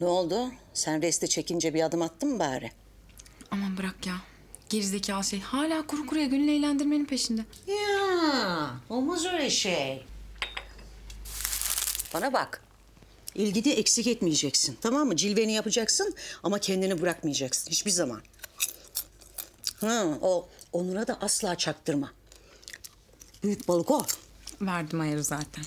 Ne oldu? Sen reste çekince bir adım attın mı bari? Aman bırak ya. Gerizekalı şey hala kuru kuruya gönül eğlendirmenin peşinde. Ya olmaz öyle şey. Bana bak. İlgini eksik etmeyeceksin. Tamam mı? Cilveni yapacaksın ama kendini bırakmayacaksın. Hiçbir zaman. Ha, o Onur'a da asla çaktırma. Büyük balık o. Verdim ayarı zaten.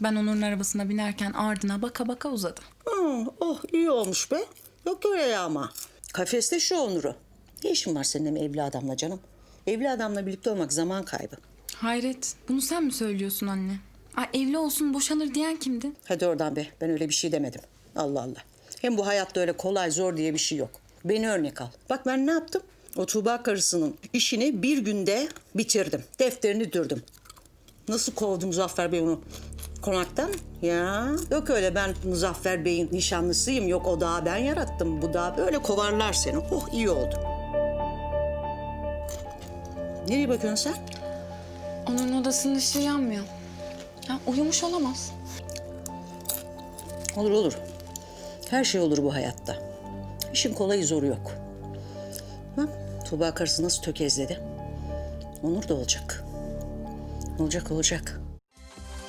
Ben Onur'un arabasına binerken ardına baka baka uzadı. Hı, oh iyi olmuş be. Yok öyle ama. Kafeste şu Onur'u. Ne işin var senin evli adamla canım? Evli adamla birlikte olmak zaman kaybı. Hayret, bunu sen mi söylüyorsun anne? Ay evli olsun boşanır diyen kimdi? Hadi oradan be. Ben öyle bir şey demedim. Allah Allah. Hem bu hayatta öyle kolay zor diye bir şey yok. Beni örnek al. Bak ben ne yaptım? O Tuğba karısının işini bir günde bitirdim. Defterini dürdüm. Nasıl kovdum Muzaffer Bey onu konaktan? Ya yok öyle ben Muzaffer Bey'in nişanlısıyım. Yok o dağı ben yarattım. Bu dağı böyle kovarlar seni. Oh iyi oldu. Nereye bakıyorsun sen? Onur'un odasının ışığı yanmıyor. Ya uyumuş olamaz. Olur olur. Her şey olur bu hayatta. İşin kolayı zoru yok. Bak Tuğba karısı nasıl tökezledi. Onur da olacak. Olacak olacak.